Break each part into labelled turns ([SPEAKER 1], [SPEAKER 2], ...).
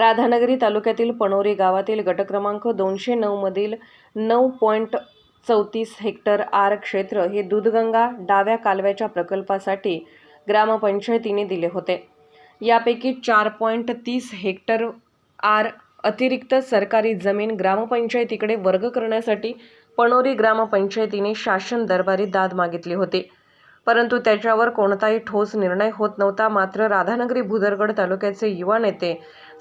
[SPEAKER 1] राधानगरी तालुक्यातील पणोरी गावातील गट क्रमांक दोनशे नऊमधील नऊ पॉईंट चौतीस हेक्टर आर क्षेत्र हे दूधगंगा डाव्या कालव्याच्या प्रकल्पासाठी ग्रामपंचायतीने दिले होते. यापैकी चार पॉईंट तीस हेक्टर आर अतिरिक्त सरकारी जमीन ग्रामपंचायतीकडे वर्ग करण्यासाठी पणोरी ग्रामपंचायतीने शासन दरबारी दाद मागितली होती. परंतु त्याच्यावर कोणताही ठोस निर्णय होत नव्हता. मात्र राधानगरी भुदरगड तालुक्याचे युवा नेते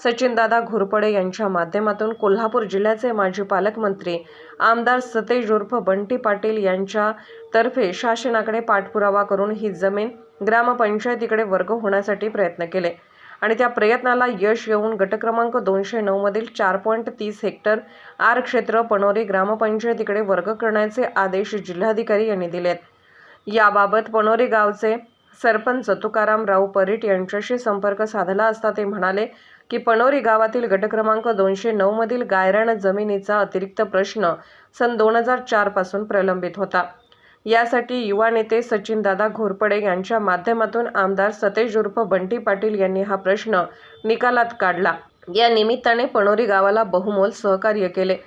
[SPEAKER 1] सचिनदादा घोरपडे यांच्या माध्यमातून कोल्हापूर जिल्ह्याचे माजी पालकमंत्री आमदार सतेज उर्फ बंटी पाटील यांच्यातर्फे शासनाकडे पाठपुरावा करून ही जमीन ग्रामपंचायतीकडे वर्ग होण्यासाठी प्रयत्न केले आणि त्या प्रयत्नाला यश येऊन गटक्रमांक दोनशे नऊमधील चार पॉईंट तीस हेक्टर आर क्षेत्र पणोरी ग्रामपंचायतीकडे वर्ग करण्याचे आदेश जिल्हाधिकारी यांनी दिलेत. याबाबत पणोरी गावचे सरपंच तुकाराम राव परीट यांच्याशी संपर्क साधला असता ते म्हणाले की पणोरी गावातील गट क्रमांक दोनशे नऊमधील गायरान जमिनीचा अतिरिक्त प्रश्न सन दोन हजार चारपासून प्रलंबित होता. यासाठी युवा नेते सचिनदादा घोरपडे यांच्या माध्यमातून आमदार सतेज उर्फ बंटी पाटील यांनी हा प्रश्न निकालात काढला. या निमित्ताने पणोरी गावाला बहुमोल सहकार्य केले.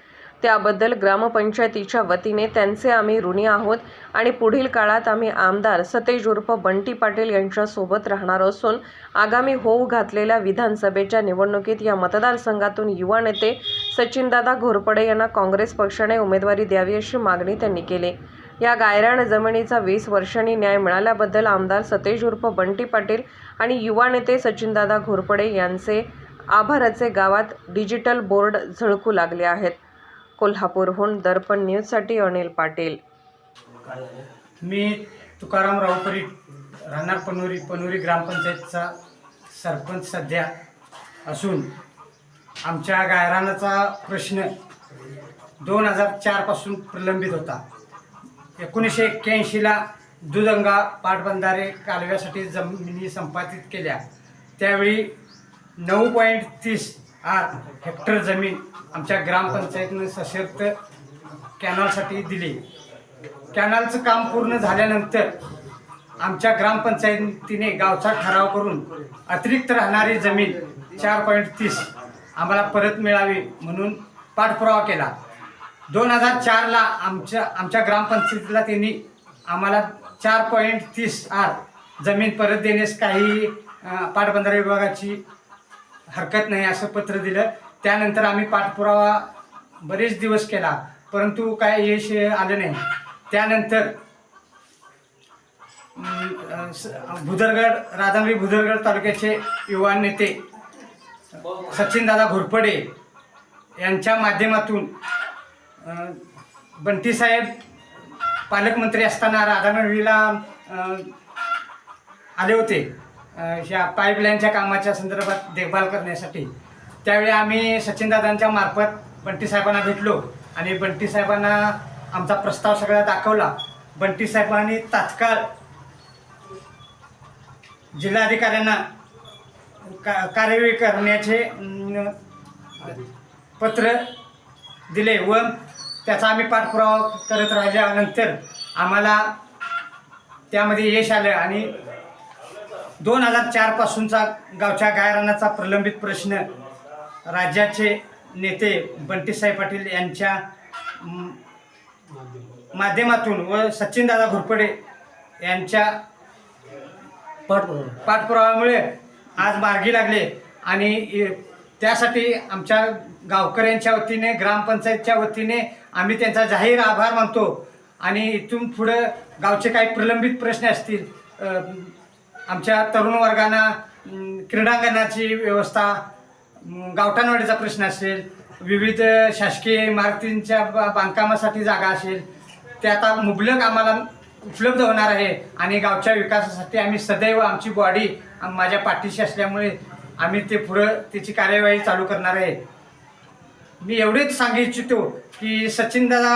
[SPEAKER 1] त्याबद्दल ग्रामपंचायतीच्या वतीने त्यांचे आम्ही ऋणी आहोत आणि पुढील काळात आम्ही आमदार सतेज उर्फ बंटी पाटील यांच्यासोबत राहणार असून आगामी होऊ घातलेल्या विधानसभेच्या निवडणुकीत या मतदारसंघातून युवा नेते सचिनदादा घोरपडे यांना काँग्रेस पक्षाने उमेदवारी द्यावी अशी मागणी त्यांनी केली. या गायरान जमिनीचा वीस वर्षांनी न्याय मिळाल्याबद्दल आमदार सतेज उर्फ बंटी पाटील आणि युवा नेते सचिनदादा घोरपडे यांचे आभाराचे गावात डिजिटल बोर्ड झळकू लागले आहेत. कोल्हापूरहून दर्पण न्यूजसाठी अनिल पाटील.
[SPEAKER 2] मी तुकाराम रावपुरी राहणार पनोरी पनोरी ग्रामपंचायतचा सरपंच सध्या असून आमच्या गायरानाचा प्रश्न दोन हजार चारपासून प्रलंबित होता. एकोणीसशे एक्क्याऐंशीला दुदंगा पाटबंधारे कालव्यासाठी जमिनी संपादित केल्या. त्यावेळी नऊ पॉईंट तीस आठ हेक्टर जमीन आमच्या ग्रामपंचायतीनं सशक्त कॅनॉलसाठी दिली. कॅनलचं काम पूर्ण झाल्यानंतर आमच्या ग्रामपंचायतीने गावचा ठराव करून अतिरिक्त राहणारी जमीन चार पॉईंट तीस आम्हाला परत मिळावी म्हणून पाठपुरावा केला. दोन हजार चारला आमच्या आमच्या ग्रामपंचायतीला त्यांनी आम्हाला चार पॉईंट तीस आर जमीन परत देण्यास काही पाटबंधारे विभागाची हरकत नाही असं पत्र दिलं. त्यानंतर आम्ही पाठपुरावा बरेच दिवस केला परंतु काय यश आलं नाही. त्यानंतर स- भुदरगड राधानगरी भुदरगड तालुक्याचे युवा नेते सचिनदादा घोरपडे यांच्या माध्यमातून बंटीसाहेब पालकमंत्री असताना राधानगरीला आले होते. ह्या पाईपलाईनच्या कामाच्या संदर्भात देखभाल करण्यासाठी. त्यावेळी आम्ही सचिनदादांच्या मार्फत बंटी साहेबांना भेटलो आणि बंटी साहेबांना आमचा प्रस्ताव सगळा दाखवला. बंटी साहेबांनी तात्काळ जिल्हाधिकाऱ्यांना का कार्यवाही करण्याचे पत्र दिले व त्याचा आम्ही पाठपुरावा करत राहिल्यानंतर आम्हाला त्यामध्ये यश आलं आणि दोन हजार चारपासूनचा गावच्या गायरानाचा प्रलंबित प्रश्न. राज्याचे नेते बंटीसाहेब पाटील यांच्या माध्यमातून व सचिनदादा घोरपडे यांच्या पाठ पाठपुराव्यामुळे आज मार्गी लागले. आणि त्यासाठी आमच्या गावकऱ्यांच्या वतीने ग्रामपंचायतच्या वतीने आम्ही त्यांचा जाहीर आभार मानतो. आणि इथून पुढं गावचे काही प्रलंबित प्रश्न असतील आमच्या तरुण वर्गांना क्रीडांगणाची व्यवस्था गावठाणवाडीचा प्रश्न असेल विविध शासकीय इमारतींच्या बा- बांधकामासाठी जागा असेल ते आता मुबलक आम्हाला उपलब्ध होणार आहे आणि गावच्या विकासासाठी आम्ही सदैव आमची बॉडी माझ्या पाठीशी असल्यामुळे आम्ही ते पुढं त्याची कार्यवाही चालू करणार आहे. मी एवढेच सांगू इच्छितो की सचिन दादा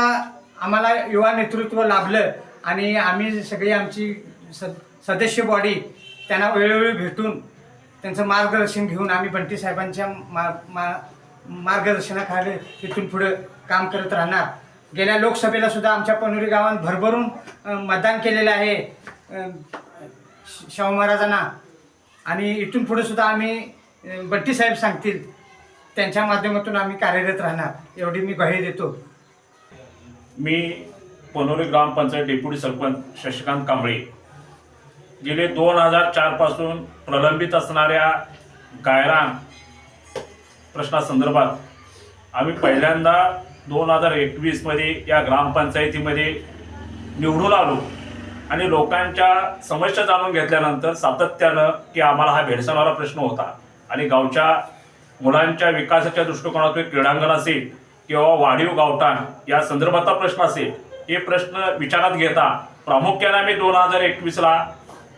[SPEAKER 2] आम्हाला युवा नेतृत्व लाभलं आणि आम्ही सगळी आमची स सदस्य बॉडी त्यांना वेळोवेळी भेटून त्यांचं मार्गदर्शन घेऊन आम्ही बंटी साहेबांच्या मा मा मार्गदर्शनाखाली तिथून पुढं काम करत राहणार. गेल्या लोकसभेला सुद्धा आमच्या पनोरी गावात भरभरून मतदान केलेलं आहे श- शाहू महाराजांना. आणि इथून पुढे सुद्धा आम्ही बट्टी बंटी साहेब सांगतील त्यांच्या माध्यमातून आम्ही कार्यरत राहणार एवढी मी ग्वाही देतो.
[SPEAKER 3] मी पनोरी ग्रामपंचायत डेप्युटी सरपंच शशिकांत कांबळे. गेले दोन हजार चारपासून प्रलंबित असणाऱ्या गायरान प्रश्नासंदर्भात आम्ही पहिल्यांदा दोन हजार एकवीसमध्ये या ग्रामपंचायतीमध्ये निवडून आलो आणि लोकांच्या समस्या जाणून घेतल्यानंतर सातत्यानं की आम्हाला हा भेडसावणारा प्रश्न होता. आणि गावच्या मुलांच्या विकासाच्या दृष्टिकोनातून क्रीडांगण असेल किंवा वाढीव गावठाण या संदर्भातला प्रश्न असेल हे प्रश्न विचारात घेता प्रामुख्याने आम्ही दोन हजार एकवीसला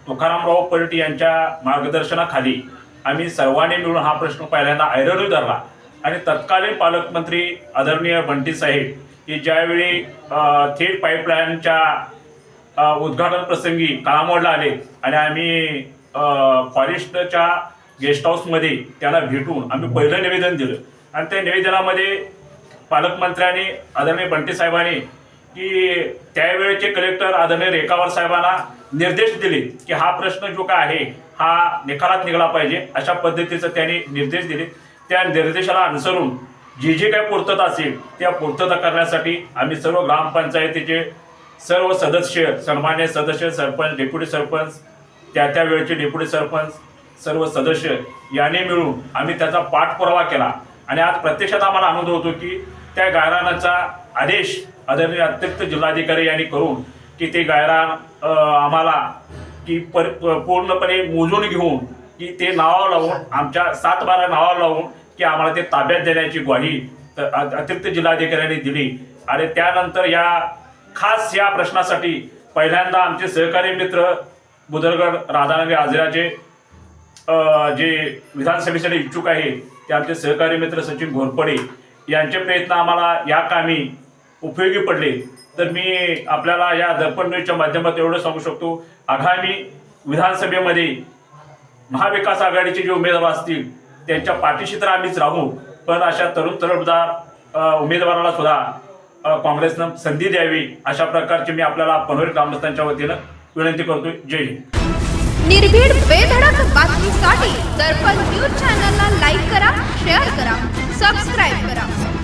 [SPEAKER 3] तुकारामराव पलट यांच्या मार्गदर्शनाखाली आम्ही सर्वांनी मिळून हा प्रश्न पहिल्यांदा ऐरणी धरला. आणि तत्कालीन पालकमंत्री आदरणीय बंटी साहेब हे ज्यावेळी थेट पाईपलाईनच्या उद्घाटन प्रसंगी काळामोडला आले आणि आम्ही फॉरेस्टच्या गेस्ट हाऊसमध्ये त्यांना भेटून आम्ही पहिलं निवेदन दिलं. आणि त्या निवेदनामध्ये पालकमंत्र्यांनी आदरणीय बंटी साहेबांनी की त्यावेळेचे कलेक्टर आदरणीय रेखावर साहेबांना निर्देश दिले की हा प्रश्न जो काय आहे हा निकालात निघाला पाहिजे. अशा पद्धतीचा त्यांनी निर्देश दिले. त्या निर्देशाला अनुसरून जे जे काय पूर्तता असेल त्या पूर्तता करण्यासाठी आम्ही सर्व ग्रामपंचायतीचे सर्व सदस्य सन्मान्य सदस्य सरपंच डेप्युटी सरपंच त्या त्या वेळचे डेप्युटी सरपंच सर्व सदस्य याने मिळून आम्ही त्याचा पाठपुरावा केला. आणि आज प्रत्यक्षात आम्हाला आनंद होतो की त्या गायरानाचा आदेश आदरणीय अतिरिक्त जिल्हाधिकारी यांनी करून की ते गायरा आम्हाला की पर पूर्णपणे मोजून घेऊन की ते नावावर लावून आमच्या सात बारा नावावर लावून की आम्हाला ते ताब्यात देण्याची ग्वाही अ- अतिरिक्त जिल्हाधिकाऱ्यांनी दिली. आणि त्यानंतर या खास या प्रश्नासाठी पहिल्यांदा आमचे सहकारी मित्र बुदरगड राधानगरी आजराचे जे विधानसभेसाठी इच्छुक आहे ते आमचे सहकारी मित्र सचिन घोरपडे यांचे प्रयत्न आम्हाला या कामी उपयोगी पडले तर मी आपल्याला या दर्पण न्यूजच्या माध्यमात एवढं सांगू शकतो. आगामी विधानसभेमध्ये महाविकास आघाडीचे जे उमेदवार असतील त्यांच्या पाठीशी तर आम्हीच राहू. पण अशा तरुण तरुणदार उमेदवाराला सुद्धा काँग्रेसनं संधी द्यावी अशा प्रकारची मी आपल्याला पनवेल ग्रामस्थांच्या वतीनं विनंती करतो जय हिंद.
[SPEAKER 4] निर्भीड बेधडक बातमीसाठी दर्पण न्यूज चॅनलला लाईक करा शेअर करा सबस्क्राईब करा.